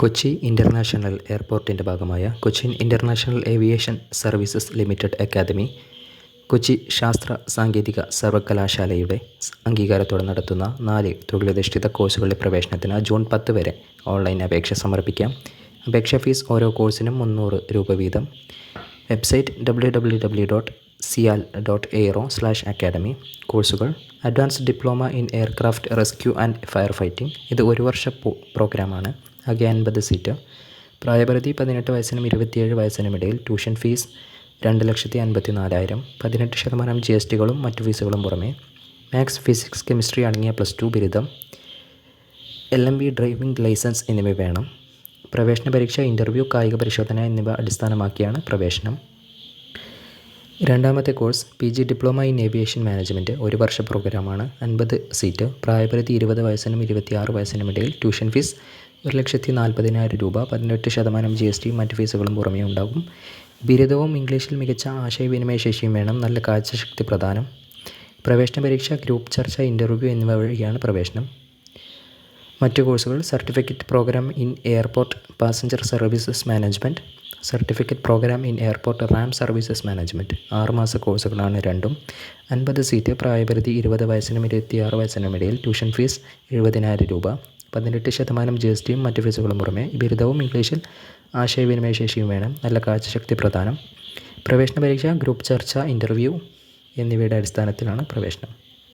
Kochi international എയർപോർട്ടിന്റെ ഭാഗമായ Cochin international aviation services limited academy Kochi ശാസ്ത്ര സാങ്കേതിക സർവകലാശാലയുടെ അംഗീകാരത്തോടെ നടത്തുന്ന നാല് തൊഴിലധിഷ്ഠിത കോഴ്സുകളുടെ പ്രവേശനത്തിന് ജൂൺ പത്ത് വരെ ഓൺലൈൻ അപേക്ഷ സമർപ്പിക്കാം. അപേക്ഷാ ഫീസ് ഓരോ കോഴ്സിനും മുന്നൂറ് രൂപ വീതം. Website W W W dot CIAL dot aero slash academy കോഴ്സുകൾ advanced diploma in aircraft rescue and fire fighting ഇത് ഒരു വർഷ പ്രോഗ്രാമാണ് ആകെ അൻപത് സീറ്റ് പ്രായപരിധി പതിനെട്ട് വയസ്സിനും ഇരുപത്തിയേഴ് വയസ്സിനും ഇടയിൽ ട്യൂഷൻ ഫീസ് രണ്ട് ലക്ഷത്തി അൻപത്തി നാലായിരം പതിനെട്ട് ശതമാനം ജി എസ് ടികളും മറ്റു ഫീസുകളും പുറമെ. മാത്സ് ഫിസിക്സ് കെമിസ്ട്രി അടങ്ങിയ പ്ലസ് ടു ബിരുദം. L M B driving licence എന്നിവ വേണം. പ്രവേശന പരീക്ഷ ഇന്റർവ്യൂ കായിക പരിശോധന എന്നിവ അടിസ്ഥാനമാക്കിയാണ് പ്രവേശനം. രണ്ടാമത്തെ course P G diploma in aviation management ഒരു വർഷ പ്രോഗ്രാമാണ്. അൻപത് സീറ്റ്. പ്രായപരിധി ഇരുപത് വയസ്സിനും ഇരുപത്തിയാറ് വയസ്സിനും ഇടയിൽ ട്യൂഷൻ ഫീസ് ഒരു ലക്ഷത്തി നാൽപ്പതിനായിരം രൂപ. പതിനെട്ട് ശതമാനം ജി എസ് ടി മറ്റ് ഫീസുകളും പുറമേ ഉണ്ടാകും. ബിരുദവും ഇംഗ്ലീഷിൽ മികച്ച ആശയവിനിമയ ശേഷിയും വേണം. നല്ല കാഴ്ചശക്തി പ്രധാനം പ്രവേശന പരീക്ഷ ഗ്രൂപ്പ് ചർച്ച ഇന്റർവ്യൂ എന്നിവ വഴിയാണ് പ്രവേശനം. മറ്റ് കോഴ്സുകൾ certificate programme in airport passenger services management certificate programme in airport ramp services management ആറുമാസ കോഴ്സുകളാണ് രണ്ടും. അൻപത് സീറ്റ് പ്രായപരിധി ഇരുപത് വയസ്സിനും ഇരുപത്തിയാറ് വയസ്സിനും ഇടയിൽ. ട്യൂഷൻ ഫീസ് എഴുപതിനായിരം രൂപ. പതിനെട്ട് ശതമാനം ജി എസ് ടിയും മറ്റ് ഫീസുകളും പുറമെ ബിരുദവും ഇംഗ്ലീഷിൽ ആശയവിനിമയ ശേഷിയും വേണം. നല്ല കാഴ്ചശക്തി പ്രധാനം പ്രവേശന പരീക്ഷ ഗ്രൂപ്പ് ചർച്ച ഇന്റർവ്യൂ എന്നിവയുടെ അടിസ്ഥാനത്തിലാണ് പ്രവേശനം.